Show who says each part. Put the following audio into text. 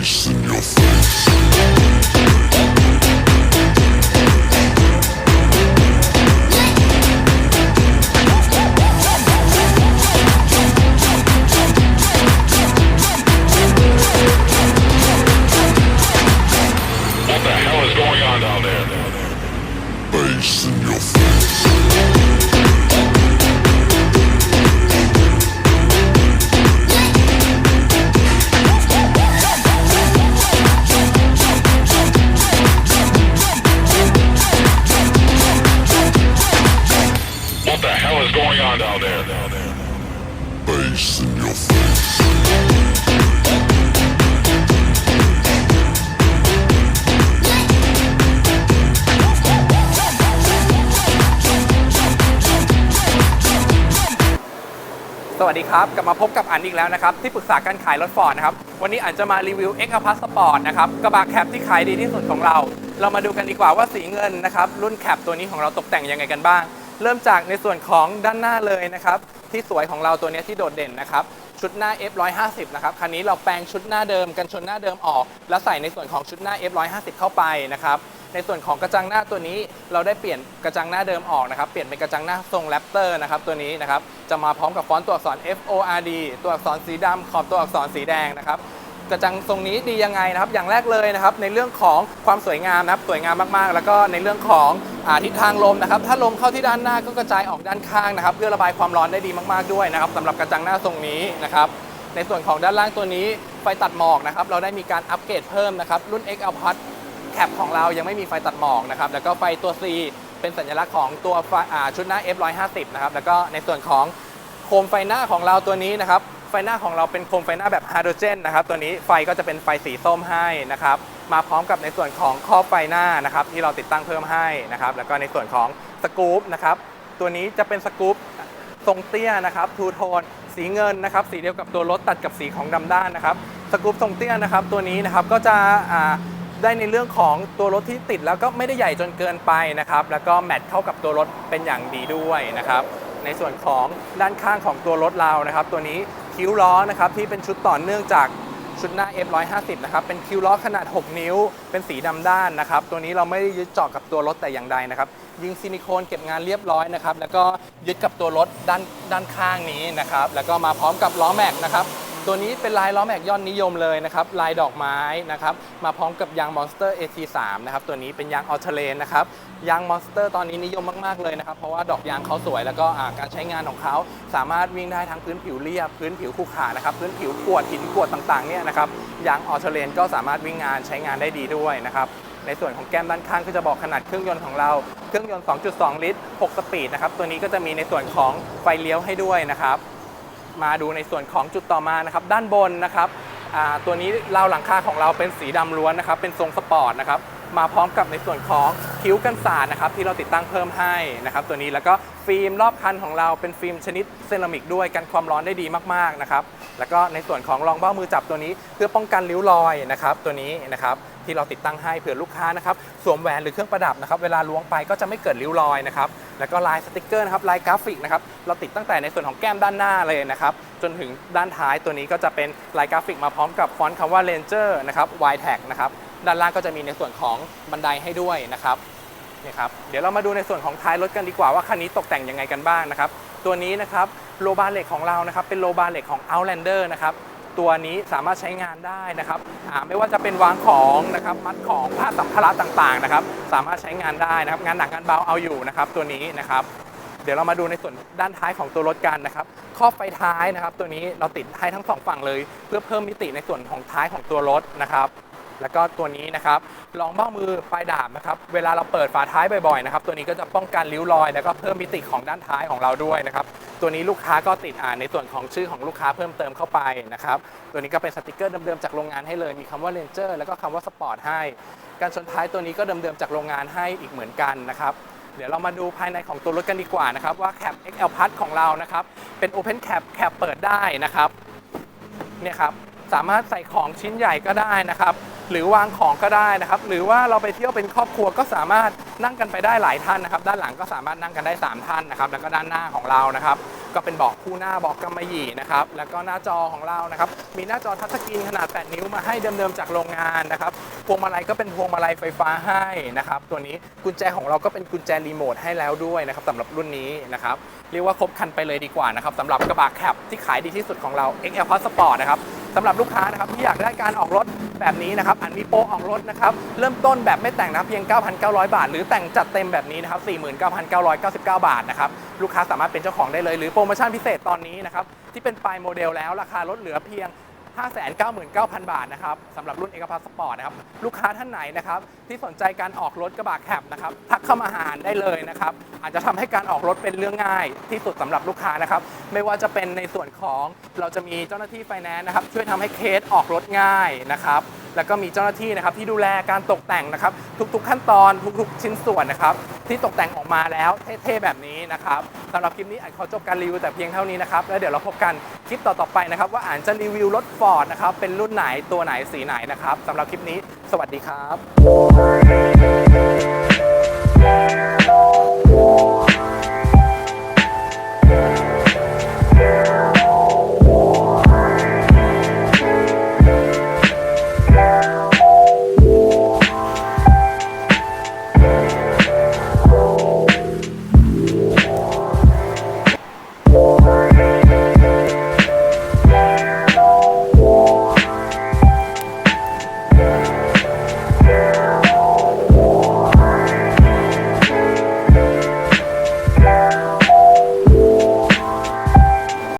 Speaker 1: Bass in your face.
Speaker 2: Hell is going on down there?
Speaker 1: Bass in your face.
Speaker 3: สวัสดีครับ กลับมาพบกับอันอีกแล้วนะครับ ที่ปรึกษาการขายรถฟอร์ดนะครับ วันนี้อันจะมารีวิว X a p a s Sport นะครับกระบะแคปที่ขายดีที่สุดของเรา เรามาดูกันดีกว่าว่าสีเงินนะครับ รุ่นแคปตัวนี้ของเราตกแต่งยังไงกันบ้าง เริ่มจากในส่วนของด้านหน้าเลยนะครับ ที่สวยของเราตัวนี้ที่โดดเด่นนะครับ ชุดหน้า F150 นะครับ คันนี้เราแปลงชุดหน้าเดิมกันชนหน้าเดิมออก แล้วใส่ในส่วนของชุดหน้า F150 เข้าไปนะครับ ในส่วนของกระจังหน้าตัวนี้เราได้เปลี่ยนกระจังหน้าเดิมออกนะครับ เปลี่ยนเป็นกระจังหน้าทรงแรปเตอร์นะครับตัวนี้นะครับ จะมาพร้อมกับฟอนต์ตัวอักษร F O R D ตัวอักษรสีดำขอบตัวอักษรสีแดงนะครับกระจังทรงนี้ดียังไงนะครับ อย่างแรกเลยนะครับ ในเรื่องของความสวยงามนะครับ สวยงามมากๆ แล้วก็ในเรื่องของ ทิศทางลมนะครับ ถ้าลมเข้าที่ด้านหน้าก็กระจายออกด้านข้างนะครับ เพื่อระบายความร้อนได้ดีมากๆด้วยนะครับสำหรับกระจังหน้าทรงนี้นะครับ ในส่วนของด้านล่างตัวนี้ไฟตัดหมอกนะครับ เราได้มีการอัปเกรดเพิ่มนะครับ รุ่น X a l p a s แคปของเรายังไม่มีไฟตัดหมอกนะครับ แล้วก็ไฟตัว C เป็นสัญลักษณ์ของตัวไฟชุดหน้า F150 นะครับ แล้วก็ในส่วนของโคมไฟหน้าของเราตัวนี้นะครับ ไฟหน้าของเราเป็นโคมไฟหน้าแบบไฮโดรเจนนะครับ ตัวนี้ไฟก็จะเป็นไฟสีส้มให้นะครับ มาพร้อมกับในส่วนของครอบไฟหน้านะครับที่เราติดตั้งเพิ่มให้นะครับแล้วก็ในส่วนของสกู๊ปนะครับตัวนี้จะเป็นสกู๊ปทรงเตี้ยนะครับทูโทนสีเงินนะครับสีเดียวกับตัวรถตัดกับสีของดำด้านนะครับสกู๊ปทรงเตี้ยนะครับตัวนี้นะครับก็จะได้ในเรื่องของตัวรถที่ติดแล้วก็ไม่ได้ใหญ่จนเกินไปนะครับแล้วก็แมทเข้ากับตัวรถเป็นอย่างดีด้วยนะครับในส่วนของด้านข้างของตัวรถเรานะครับ ตัวนี้คิ้วล้อนะครับที่เป็นชุดต่อเนื่องจาก ชุดหน้า F150 นะครับ เป็นคิวล้อขนาด 6 นิ้ว เป็นสีดำด้านนะครับ ตัวนี้เราไม่ได้ยึดเจาะกับตัวรถแต่อย่างใดนะครับ ยิงซิลิโคนเก็บงานเรียบร้อยนะครับ แล้วก็ยึดกับตัวรถด้านด้านข้างนี้นะครับ แล้วก็มาพร้อมกับล้อแม็กนะครับ ตัวนี้เป็นลายล้อแม็กยอดนิยมเลยนะครับลายดอกไม้นะครับมาพร้อมกับยาง Monster AT3 นะครับตัวนี้เป็นยางออเทเลนนะครับยาง Monster ตอนนี้นิยมมากๆเลยนะครับเพราะว่าดอกยางเขาสวยแล้วก็การใช้งานของเขาสามารถวิ่งได้ทั้งพื้นผิวเรียบ พื้นผิวขรุขระนะครับพื้นผิวกวดหินกวดต่างๆเนี่ยนะครับยางออเทเลนก็สามารถวิ่งงานใช้งานได้ดีด้วยนะครับในส่วนของแก้มด้านข้างก็จะบอกขนาดเครื่องยนต์ของเรา เครื่องยนต์ 2.2 ลิตร 6 สปีดนะครับ ตัวนี้ก็จะมีในส่วนของไฟเลี้ยวให้ด้วยนะครับ มาดูในส่วนของจุดต่อมานะครับด้านบนนะครับตัวนี้ราวหลังคาของเราเป็นสีดำล้วนนะครับเป็นทรงสปอร์ตนะครับมาพร้อมกับในส่วนของคิ้วกันสาดนะครับที่เราติดตั้งเพิ่มให้นะครับตัวนี้แล้วก็ฟิล์มรอบคันของเราเป็นฟิล์มชนิดเซรามิกด้วยกันความร้อนได้ดีมากๆนะครับแล้วก็ในส่วนของรองเบ้ามือจับตัวนี้ เพื่อป้องกันริ้วรอยนะครับตัวนี้นะครับ ที่เราติดตั้งให้เผื่อลูกค้านะครับสวมแหวนหรือเครื่องประดับนะครับเวลาล้วงไปก็จะไม่เกิดริ้วรอยนะครับแล้วก็ลายสติกเกอร์นะครับลายกราฟิกนะครับเราติดตั้งแต่ในส่วนของแก้มด้านหน้าเลยนะครับจนถึงด้านท้ายตัวนี้ก็จะเป็นลายกราฟิกมาพร้อมกับฟอนต์คำว่า Ranger นะครับ y t a g นะครับด้านล่างก็จะมีในส่วนของบันไดให้ด้วยนะครับนี่ครับเดี๋ยวเรามาดูในส่วนของท้ายรถกันดีกว่าว่าคันนี้ตกแต่งยังไงกันบ้างนะครับตัวนี้นะครับโลบาร์เหล็กของเรานะครับเป็นโลบาร์เหล็กของ Outlander นะครับ ตัวนี้สามารถใช้งานได้นะครับไม่ว่าจะเป็นวางของนะครับมัดของผ้าสัมภาระต่างๆนะครับ สามารถใช้งานได้นะครับงานหนักงานเบาเอาอยู่นะครับตัวนี้นะครับเดี๋ยวเรามาดูในส่วนด้านท้ายของตัวรถกันนะครับครอบไฟท้ายนะครับ ตัวนี้เราติดให้ทั้งสองฝั่งเลย เพื่อเพิ่มมิติในส่วนของท้ายของตัวรถนะครับ แล้วก็ตัวนี้นะครับรองเบ้ามือปลายดาบนะครับ เวลาเราเปิดฝาท้ายบ่อยๆนะครับตัวนี้ก็จะป้องกันริ้วรอย แล้วก็เพิ่มมิติของด้านท้ายของเราด้วยนะครับ ตัวนี้ลูกค้าก็ติดอ่านในส่วนของชื่อของลูกค้าเพิ่มเติมเข้าไปนะครับ ตัวนี้ก็เป็นสติกเกอร์เดิมๆจากโรงงานให้เลย มีคำว่า Ranger แล้วก็คำว่าสปอร์ตให้ การชนท้ายตัวนี้ก็เดิมๆจากโรงงานให้อีกเหมือนกันนะครับเดี๋ยวเรามาดูภายในของตัวรถกันดีกว่านะครับว่าแคป XL Plus ของเรานะครับเป็น Open Cap แคปเปิดได้นะครับเนี่ยครับ สามารถใส่ของชิ้นใหญ่ก็ได้นะครับ หรือวางของก็ได้นะครับ หรือว่าเราไปเที่ยวเป็นครอบครัวก็สามารถนั่งกันไปได้หลายท่านนะครับ ด้านหลังก็สามารถนั่งกันได้ 3 ท่านนะครับ แล้วก็ด้านหน้าของเรานะครับ ก็เป็นเบาะคู่หน้าเบาะกำมะหยี่นะครับ แล้วก็หน้าจอของเรานะครับ มีหน้าจอทัชสกรีนขนาด 8 นิ้วมาให้เดิมๆจากโรงงานนะครับ พวงมาลัยก็เป็นพวงมาลัยไฟฟ้าให้นะครับ ตัวนี้กุญแจของเราก็เป็นกุญแจรีโมทให้แล้วด้วยนะครับสำหรับรุ่นนี้นะครับ เรียกว่าครบครันไปเลยดีกว่านะครับสำหรับกระบะแคปที่ขายดีที่สุดของเรา XL Plus Sport นะครับ สำหรับลูกค้านะครับที่อยากได้การออกรถแบบนี้นะครับอันมีโปรออกรถนะครับเริ่มต้นแบบไม่แต่งนะเพียง 9,900 บาท หรือแต่งจัดเต็มแบบนี้นะครับ49,999 บาทนะครับลูกค้าสามารถเป็นเจ้าของได้เลย หรือโปรโมชั่นพิเศษตอนนี้นะครับที่เป็นปลายโมเดลแล้วราคาลดเหลือเพียง 599,000 บาทนะครับสำหรับรุ่นเอกพัสสปอร์ตนะครับ ลูกค้าท่านไหนนะครับ ที่สนใจการออกรถกระบะแคปนะครับ ทักเข้ามาหาได้เลยนะครับ อาจจะทำให้การออกรถเป็นเรื่องง่ายที่สุดสำหรับลูกค้านะครับ ไม่ว่าจะเป็นในส่วนของเราจะมีเจ้าหน้าที่ไฟแนนซ์นะครับ ช่วยทำให้เคสออกรถง่ายนะครับ แล้วก็มีเจ้าหน้าที่นะครับที่ดูแลการตกแต่งนะครับ ทุกๆขั้นตอนทุกๆ ชิ้นส่วนนะครับ ที่ตกแต่งออกมาแล้วเท่ๆแบบนี้นะครับสำหรับคลิปนี้อานขอจบการรีวิวแต่เพียงเท่านี้นะครับแล้วเดี๋ยวเราพบกัน คลิปต่อๆไปนะครับ ว่าอ่านจะรีวิวรถฟอร์ดนะครับเป็นรุ่นไหนตัวไหนสีไหนนะครับสำหรับคลิปนี้ สวัสดีครับ